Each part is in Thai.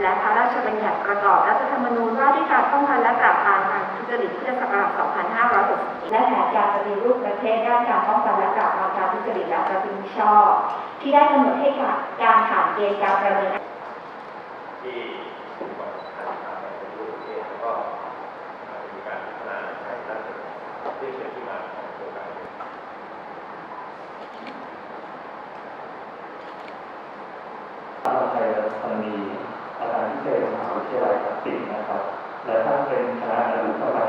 และพระราชบัญญัติประกอบรัฐธรรมนูญว่าด้วยการป้องกันและปราบปรามการทุจริตพุทธศักราช2560และแผนการปฏิรูปประเทศด้านการป้องกันและปราบปรามการทุจริตและประพฤติมิชอบ ที่ได้กำหนดให้การผ่านเกณฑ์การประเมินที่ก็มีการพัฒนาให้ด้านที่เป็นที่มาของโครงการนี้ อาจารย์ชัยธรณีอาจารย์พิเศษมหาวิ ทยาลัยศักดิ์สิทธิ์นะครับ และท่านเป็นคณะอนุกรรมกา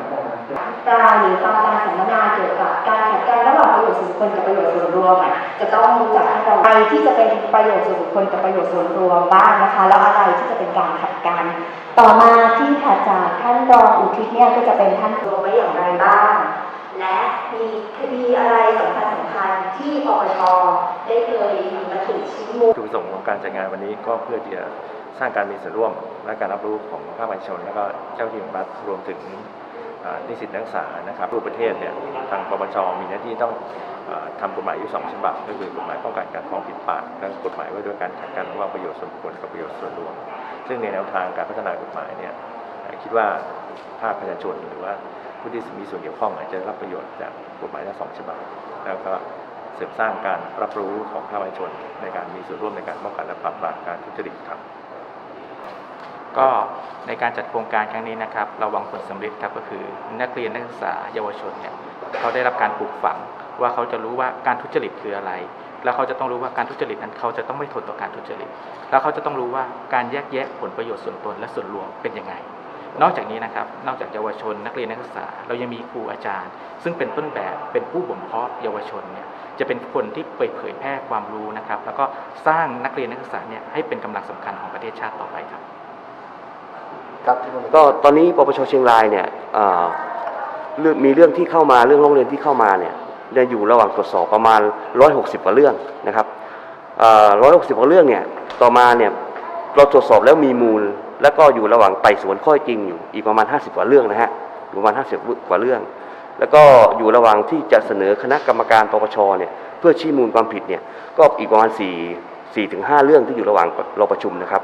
รตราหรือฟังการสัมมนาเกี่ยวกับการขัดกันระหว่างประโยชน์ส่วนบุคคลกับประโยชน์ส่วนรวมอะจะต้องรู้จักให้เราอะไรที่จะเป็นประโยชน์ส่วนบุคคลกับประโยชน์ส่วนรวมบ้างนะคะ แล้วอะไรที่จะเป็นการขัดกัน ต่อมาที่ถัดจากท่านรองอุทิศเนี่ยก็จะเป็นท่านรวมไว้อย่างไรบ้าง และมีคดีอะไรสำคัญสำคัญๆที่ปปชได้เคยมีมติชี้มูลจุดประสงค์ของการจัดงานวันนี้ก็เพื่อที่จะ สร้างการมีส่วนร่วมและการรับรู้ของภาคประชาชน และก็เจ้าหน้าที่ของรัฐรวมถึงนิสิตนักศึกษานะครับรูปประเทศเนี่ยทางปปชมีหน้าที่ต้องอ่าทำกฎหมายอยู่สองฉบับ ก็คือกฎหมายป้องกันการฟ้องผิดปากและกฎหมายว่าด้วยการขัดกันระหว่างประโยชน์ส่วนบุคคลกับประโยชน์ส่วนรวม ซึ่งในแนวทางการพัฒนากฎหมายเนี่ยคิดว่าภาคประชาชนหรือว่าผู้ที่มีส่วนเกี่ยวข้องอาจจะรับประโยชน์จากกฎหมายทั้งสองฉบับ แล้วก็เสริมสร้างการรับรู้ของภาคประชาชนในการมีส่วนร่วมในการป้องกันและปราบปรามการทุจริตครับ ก็ในการจัดโครงการครั้งนี้นะครับเราหวังผลสำเร็จครับก็คือ นักเรียนนักศึกษาเยาวชนเนี่ยเขาได้รับการปลูกฝังว่าเขาจะรู้ว่าการทุจริตคืออะไร แล้วเขาจะต้องรู้ว่าการทุจริตนั้นเขาจะต้องไม่ทนต่อการทุจริต แล้วเขาจะต้องรู้ว่าการแยกแยะผลประโยชน์ส่วนตนและส่วนรวมเป็นยังไง นอกจากนี้นะครับ นอกจากเยาวชน นักเรียนนักศึกษา เรายังมีครูอาจารย์ ซึ่งเป็นต้นแบบ เป็นผู้บ่มเพาะเยาวชนเนี่ยจะเป็นคนที่ไปเผยแพร่ความรู้นะครับ แล้วก็สร้างนักเรียนนักศึกษาเนี่ยให้เป็นกำลังสำคัญของประเทศชาติต่อไปครับ ครับก็ตอนนี้ปปชเชียงรายเนี่ยเอ่อเรื่องมีเรื่องที่เข้ามาเรื่องร้องเรียนที่เข้ามาเนี่ยได้อยู่ระหว่างตรวจสอบประมาณ 160กว่าเรื่องนะครับร้อยหกสิบกว่าเรื่องเนี่ยต่อมาเนี่ยเราตรวจสอบแล้วมีมูล แล้วก็อยู่ระหว่างไต่สวนข้อจจริงอยู่อีกประมาณ 50กว่าเรื่องนะฮะอยู่ประมาณ 50กว่าเรื่อง แล้วก็อยู่ระหว่างที่จะเสนอคณะกรรมการปปชเนี่ยเพื่อชี้มูลความผิดเนี่ยก็อีกประมาณ4 4ถึง5เรื่องที่อยู่ระหว่างเราประชุมนะครับ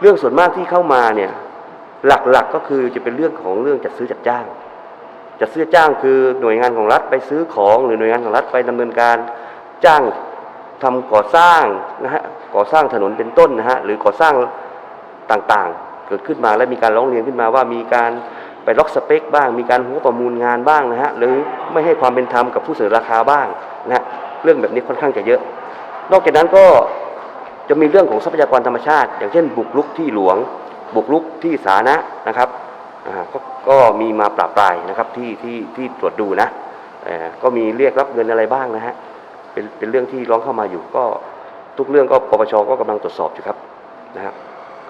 เรื่องส่วนมากที่เข้ามาเนี่ย หลักๆก็คือจะเป็นเรื่องของเรื่องจัดซื้อจัดจ้างจัดซื้อจ้างคือหน่วยงานของรัฐไปซื้อของหรือหน่วยงานของรัฐไปดำเนินการจ้างทำก่อสร้างนะฮะก่อสร้างถนนเป็นต้นนะฮะหรือก่อสร้างต่างๆ เกิดขึ้นมาและมีการร้องเรียนขึ้นมาว่ามีการไปล็อกสเปคบ้าง มีการหัวประมูลงานบ้างนะฮะหรือไม่ให้ความเป็นธรรมกับผู้เสนอราคาบ้างนะฮะเรื่องแบบนี้ค่อนข้างจะเยอะ นอกจากนั้นก็จะมีเรื่องของทรัพยากรธรรมชาติ อย่างเช่นบุกรุกที่หลวง บุกรุกที่สาธารณะนะครับก็ก็มีมาปราบปรายนะครับที่ที่ที่ตรวจดูนะก็มีเรียกรับเงินอะไรบ้างนะฮะเป็นเป็นเรื่องที่ร้องเข้ามาอยู่ก็ทุกเรื่องก็ปปชก็กำลังตรวจสอบอยู่ครับนะครับ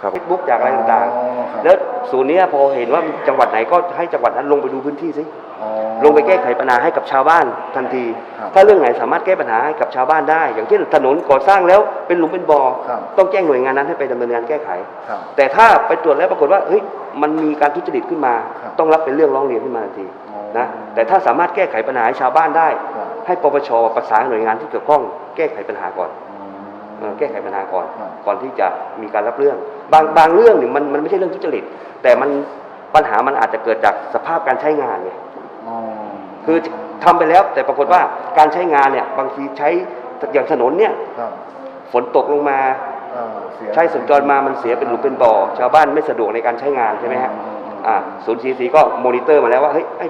ครับ บุ๊กจากอะไรต่างๆแล้วศูนย์เนี้ยพอเห็นว่ามีจังหวัดไหนก็ให้จังหวัดนั้นลงไปดูพื้นที่สิลงไปแก้ไขปัญหาให้กับชาวบ้านทันที ครับถ้าเรื่องไหนสามารถแก้ปัญหาให้กับชาวบ้านได้ อย่างเช่นถนนก่อสร้างแล้วเป็นหลุมเป็นบ่อ ครับ ต้องแจ้งหน่วยงานนั้นให้ไปดำเนินงานแก้ไข ครับ แต่ถ้าไปตรวจแล้วปรากฏว่าเฮ้ยมันมีการทุจริตขึ้นมา ครับต้องรับเป็นเรื่องร้องเรียนขึ้นมาทันทีอ๋อนะแต่ถ้าสามารถแก้ไขปัญหาให้ชาวบ้านได้ ครับให้ปปชประสานหน่วยงานที่เกี่ยวข้องแก้ไขปัญหาก่อนอืมเออ แก้ไขปัญหาก่อนครับก่อนที่จะมีการรับเรื่อง บางบางเรื่องเนี่ยมันมันไม่ใช่เรื่องทุจริต แต่มันปัญหามันอาจจะเกิดจากสภาพการใช้งานไงอ๋อคือทำไปแล้วแต่ปรากฏว่าการใช้งานเนี่ยบางทีใช้อย่างถนนเนี่ยครับฝนตกลงมาเอ่อเสียใช้สัญจรมามันเสียเป็นหลุมเป็นบ่อชาวบ้านไม่สะดวกในการใช้งานใช่ไหมฮะอืมอืมอ่าศูนย์ซีซีก็มอนิเตอร์มาแล้วว่าเฮ้ยเ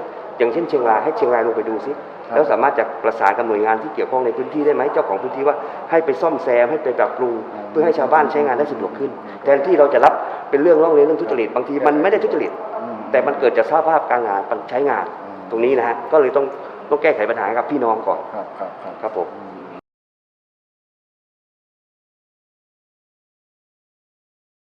อ้ยอย่างเช่นเชียงรายให้เชียงรายลงไปดูซิครับแล้วสามารถจะประสานกับหน่วยงานที่เกี่ยวข้องในพื้นที่ได้ไหมเจ้าของพื้นที่ว่าให้ไปซ่อมแซมให้ไปปรับปรุงเพื่อให้ชาวบ้านใช้งานได้สะดวกขึ้นแทนที่เราจะรับเป็นเรื่องร้องเรียนเรื่องทุจริตบางทีมันไม่ได้ทุจริตอืมแต่มันเกิดจากสภาพการงานใช้งานอืมตรงนี้นะฮะก็เลยต้องต้องแก้ไขปัญหาให้กับพี่น้องก่อนครับครับครับครับผมอืม